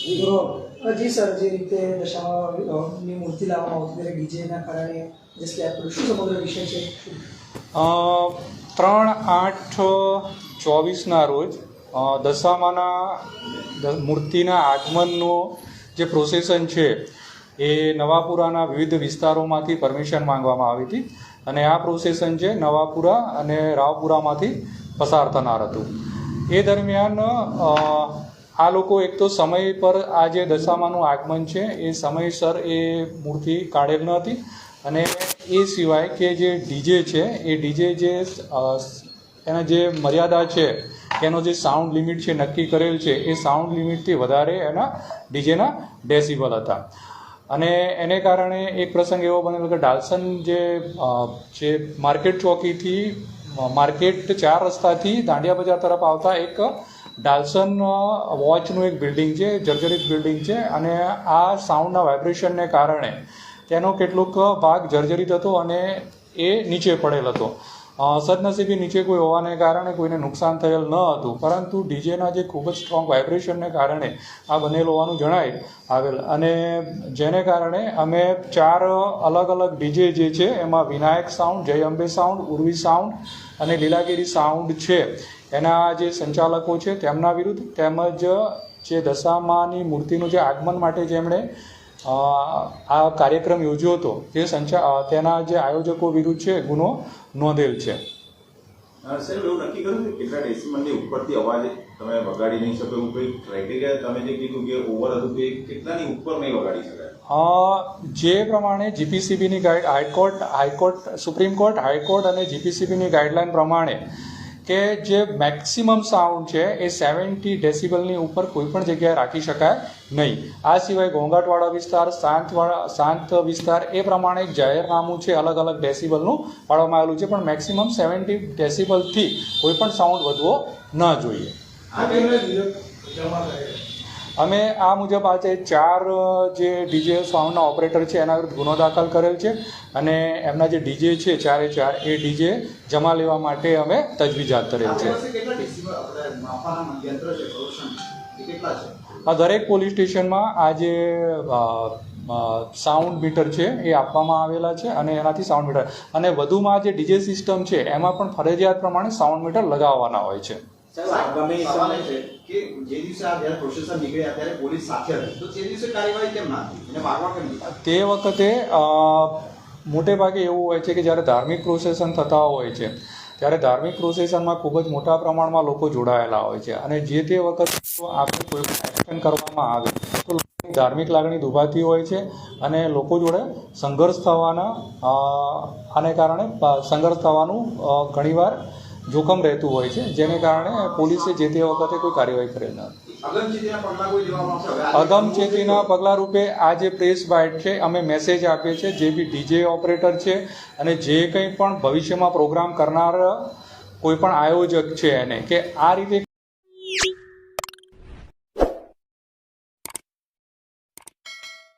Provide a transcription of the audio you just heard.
જી sir, જે રીતે દશામાની મૂર્તિ લાવવામાં આવતી ત્યારે ડીજેના કારણે, જે સ્લેબ પડ્યું શું સમગ્ર વિષય છે? ત્રણ આઠ ચોવીસના રોજ દશામાના મૂર્તિના આગમનનો જે પ્રોસેસન છે, એ નવાપુરાના વિવિધ વિસ્તારોમાંથી પરમિશન માંગવામાં આવી હતી. અને આ પ્રોસેસન છે, નવાપુરા અને રાવપુરામાંથી પસાર થનાર હતું. એ દરમિયાન આ લોકો એક તો સમય પર આ જે દશામાનું આગમન છે, એ સમયસર એ મૂર્તિ કાઢેલ ન હતી અને એ સિવાય કે જે ડીજે છે, એ ડીજે જે એના જે મર્યાદા છે, એનો જે સાઉન્ડ લિમિટ છે, નક્કી કરેલ છે, એ સાઉન્ડ લિમિટથી વધારે એના ડીજેના ડેસિબલ હતા. અને એને કારણે એક પ્રસંગ એવો બનેલો કે ડાલસન જે જે માર્કેટ ચોકીથી માર્કેટ ચાર રસ્તાથી દાંડિયા બજાર તરફ આવતા એક ડાલ્સન વોચનું એક બિલ્ડિંગ છે, જર્જરિત બિલ્ડિંગ છે, અને આ સાઉન્ડના વાઇબ્રેશનને કારણે તેનો કેટલોક ભાગ જર્જરિત હતો અને એ નીચે પડેલ હતો. સદનસીબે નીચે કોઈ હોવાને કારણે કોઈને નુકસાન થયેલ ન હતું. પરંતુ ડીજેના જે ખૂબ જ સ્ટ્રોંગ વાઇબ્રેશનને કારણે આ બનેલ હોવાનું જણાય આવેલ. અને જેને કારણે અમે ચાર અલગ અલગ ડીજે જે છે, એમાં વિનાયક સાઉન્ડ જય અંબે સાઉન્ડ ઉર્વી સાઉન્ડ અને લીલાગીરી સાઉન્ડ છે. એના જે સંચાલકો છે, તેમના વિરુદ્ધ તેમજ જે દશામાની મૂર્તિનું જે આગમન માટે જેમણે આ કાર્યક્રમ યોજ્યો હતો. તે સંચા તેના જે આયોજકો વિરુદ્ધ છે ગુનો નોંધેલ છે. સાહેબ એવું નક્કી કર્યું છે કેટલા ડેસિમલની ઉપરથી અવાજ તમે વગાડી નહીં શકો એવું કોઈ ક્રાઇટેરિયા તમે જે કીધું કે ઓવર હતું કે કેટલાની ઉપર નહીં વગાડી શકાય? જે પ્રમાણે જીપીસીબીની guide high court high court supreme court high court અને જીપીસીબીની ગાઈડલાઈન પ્રમાણે કે જે મેક્સિમમ સાઉન્ડ છે એ સેવન્ટી ડેસિબલની ઉપર કોઈ પણ જગ્યાએ રાખી શકાય નહીં. આ સિવાય ઘોંઘાટવાળા વિસ્તાર, શાંતવાળા, શાંત વિસ્તાર એ પ્રમાણે એક જાહેરનામું છે, અલગ અલગ ડેસિબલનું પાડવામાં આવેલું છે, પણ મેક્સિમમ સેવન્ટી ડેસિબલથી કોઈ પણ સાઉન્ડ વધવો ન જોઈએ. અમે આ મુજબ આજે ચાર જે ડીજે સાઉન્ડના ઓપરેટર છે એના વિરુદ્ધ ગુનો દાખલ કરેલ છે અને એમના જે ડીજે છે ચારે ચાર એ ડીજે જમા લેવા માટે અમે તજવીજ હાથ ધરેલ છે. આ દરેક પોલીસ સ્ટેશનમાં આ જે સાઉન્ડ મીટર છે એ આપવામાં આવેલા છે અને એનાથી સાઉન્ડ મીટર અને વધુમાં જે ડીજે સિસ્ટમ છે એમાં પણ ફરજિયાત પ્રમાણે સાઉન્ડ મીટર લગાવવાના હોય છે. સાહેબ આ ગમે એ સવાલ છે. કે જે દિવસે આ જ્યારે પ્રોસેસર નીકળ્યા ત્યારે પોલીસ સાથે હતી તો તે દિવસે કાર્યવાહી કેમ ના થઈ એને ભાગવા કેમ તે વખતે મોટે ભાગે એવું હોય છે કે જ્યારે ધાર્મિક પ્રોસેસન થતા હોય છે ત્યારે ધાર્મિક પ્રોસેસનમાં ખૂબ જ મોટા પ્રમાણમાં લોકો જોડાયેલા હોય છે. અને જે તે વખત આપણે કોઈ એક્શન કરવામાં આવે તો લોકોની ધાર્મિક લાગણી દુભાતી હોય છે અને લોકો જોડે સંઘર્ષ થવાના આને કારણે સંઘર્ષ થવાનું ઘણીવાર જોખમ રહેતું હોય છે, જેને કારણે પોલીસે જે તે વખતે કોઈ કાર્યવાહી કરેલ નથી અગમચેતીના પગલાં રૂપે આ જે પ્રેસ બાઇટ છે, અમે મેસેજ આપીએ છીએ, જે બી ડીજે ઓપરેટર છે અને જે કંઈ પણ ભવિષ્યમાં પ્રોગ્રામ કરનાર કોઈ પણ આયોજક છે એને, કે આ રીતે